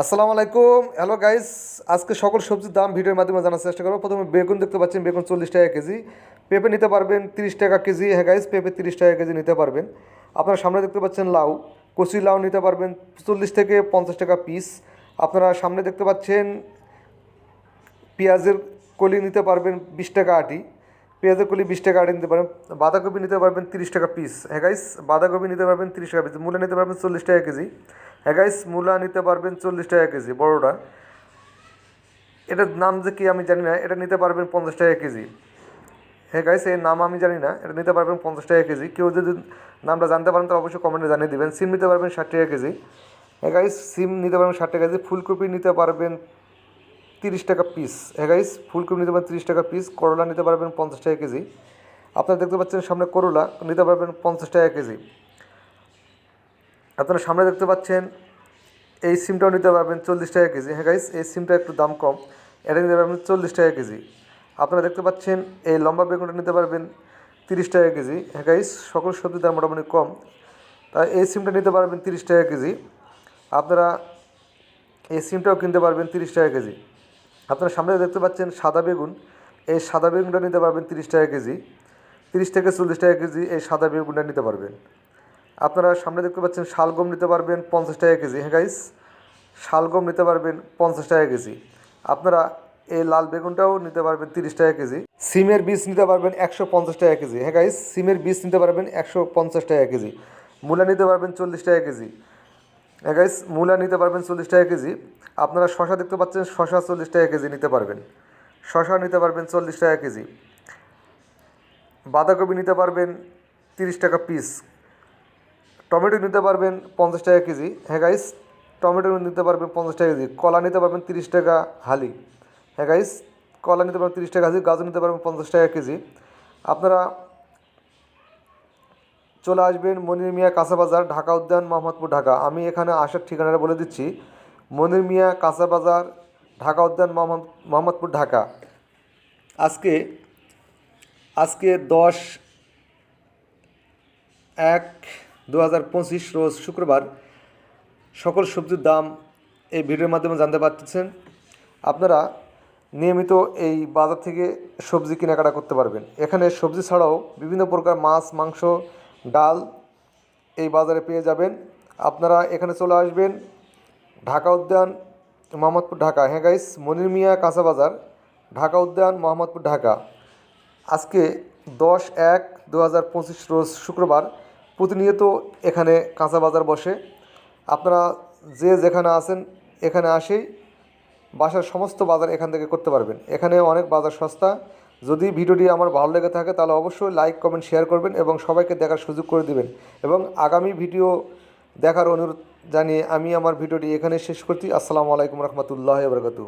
আসসালামু আলাইকুম। Hello guys আজকে সকল সবজির দাম ভিডিওর মাধ্যমে জানার চেষ্টা করব। প্রথমে বেগুন দেখতে পাচ্ছেন, বেগুন চল্লিশ টাকা কেজি। পেঁপে নিতে পারবেন তিরিশ টাকা কেজি। হ্যাঁ গাইস পেঁপে তিরিশ টাকা কেজি নিতে পারবেন। আপনারা সামনে দেখতে পাচ্ছেন লাউ কচি লাউ নিতে পারবেন চল্লিশ থেকে পঞ্চাশ টাকা পিস আপনারা সামনে দেখতে পাচ্ছেন পেঁয়াজের কলি নিতে পারবেন বিশ টাকা আটি। পেঁয়াজের কলি বিশ টাকা আটি নিতে পারবেন। বাঁধাকপি নিতে পারবেন তিরিশ টাকা পিস হ্যাঁ গাইস বাঁধাকপি নিতে পারবেন তিরিশ টাকা পিস মূলা নিতে পারবেন চল্লিশ টাকা কেজি। হ্যাঁ গাইস মূলা নিতে পারবেন চল্লিশ টাকা কেজি, বড়োটা। এটার নাম যে কি আমি জানি না, এটা নিতে পারবেন পঞ্চাশ টাকা কেজি। হ্যাঁ গাইস এর নাম আমি জানি না, এটা নিতে পারবেন পঞ্চাশ টাকা কেজি। কেউ যদি নামটা জানতে পারেন তো অবশ্যই কমেন্টে জানিয়ে দেবেন। সিম নিতে পারবেন ষাট টাকা কেজি। হ্যাঁ গাইস সিম নিতে পারবেন ষাট টাকা কেজি। ফুলকপি নিতে পারবেন তিরিশ টাকা পিস হ্যাঁ গাইস ফুলকপি নিতে পারবেন তিরিশ টাকা পিস করলা নিতে পারবেন পঞ্চাশ টাকা কেজি। আপনারা দেখতে পাচ্ছেন সামনে করলা, নিতে পারবেন পঞ্চাশ টাকা কেজি। আপনারা সামনে দেখতে পাচ্ছেন, এই সিমটাও নিতে পারবেন চল্লিশ টাকা কেজি। হ্যাঁ গাইস এই সিমটা একটু দাম কম। এটা নিতে পারবেন চল্লিশ টাকা কেজি। আপনারা দেখতে পাচ্ছেন, এই লম্বা বেগুনটা নিতে পারবেন তিরিশ টাকা কেজি। হ্যাঁ গাইস সকল সবজির দাম মোটামুটি কম। তাই এই সিমটা নিতে পারবেন তিরিশ টাকা কেজি। আপনারা এই সিমটাও কিনতে পারবেন তিরিশ টাকা কেজি। আপনারা সামনে দেখতে পাচ্ছেন সাদা বেগুন। এই সাদা বেগুনটা নিতে পারবেন তিরিশ টাকা কেজি। তিরিশ থেকে চল্লিশ টাকা কেজি এই সাদা বেগুনটা নিতে পারবেন। আপনারা সামনে দেখতে পাচ্ছেন শালগম নিতে পারবেন পঞ্চাশ টাকা কেজি। হ্যাঁ গাইস শালগম নিতে পারবেন পঞ্চাশ টাকা কেজি। আপনারা এই লাল বেগুনটাও নিতে পারবেন তিরিশ টাকা কেজি। সিমের বীজ নিতে পারবেন একশো পঞ্চাশ টাকা কেজি। হ্যাঁ গাইস সিমের বীজ নিতে পারবেন একশো পঞ্চাশ টাকা কেজি। মূলা নিতে পারবেন চল্লিশ টাকা কেজি। হ্যাঁ গাইস মূলা নিতে পারবেন চল্লিশ টাকা কেজি। আপনারা শশা দেখতে পাচ্ছেন শশা চল্লিশ টাকা কেজি নিতে পারবেন। শশা নিতে পারবেন চল্লিশ টাকা কেজি। বাঁধাকপি নিতে পারবেন তিরিশ টাকা পিস টমেটো নিতে পারবেন পঞ্চাশ টাকা কেজি। হ্যাঁ গাইস টমেটো নিতে পারবেন পঞ্চাশ টাকা কেজি। কলা নিতে পারবেন তিরিশ টাকা হালি। হ্যাঁ গাইস কলা নিতে পারবেন তিরিশ টাকা হালি, গাজর নিতে পারবেন পঞ্চাশ টাকা কেজি। আপনারা চলে আসবেন মনির মিয়া কাঁচা বাজার, ঢাকা উদ্যান, মোহাম্মদপুর, ঢাকা। আমি এখানে আসার ঠিকানাটা বলে দিচ্ছি। মনির মিয়া কাঁচা বাজার, ঢাকা উদ্যান, মোহাম্মদ, মোহাম্মদপুর, ঢাকা। আজকে আজকে দশ এক দু হাজার পঁচিশ রোজ শুক্রবার সকল সবজির দাম এই ভিডিওর মাধ্যমে জানতে পারতেছেন। আপনারা নিয়মিত এই বাজার থেকে সবজি কেনাকাটা করতে পারবেন। এখানে সবজি ছাড়াও বিভিন্ন প্রকার মাছ, মাংস, ডাল এই বাজারে পেয়ে যাবেন। আপনারা এখানে চলে আসবেন ঢাকা উদ্যান, মোহাম্মদপুর ঢাকা। হ্যাঁ গাইস মনির মিয়া কাঁচা বাজার, ঢাকা উদ্যান, মোহাম্মদপুর ঢাকা। আজকে দশ এক দু রোজ শুক্রবার প্রতিনিয়ত এখানে কাঁচা বাজার বসে। আপনারা যে যেখানে আছেন, এখানে আসেই বাসার সমস্ত বাজার এখান থেকে করতে পারবেন। এখানে অনেক বাজার সস্তা। যদি ভিডিওটি আমার ভালো লেগে থাকে, তাহলে অবশ্যই লাইক, কমেন্ট, শেয়ার করবেন এবং সবাইকে দেখার সুযোগ করে দিবেন। এবং আগামী ভিডিও দেখার অনুরোধ জানিয়ে আমি আমার ভিডিওটি এখানে শেষ করছি। আসসালামু আলাইকুম রহমতুল্লাহ বরকাতু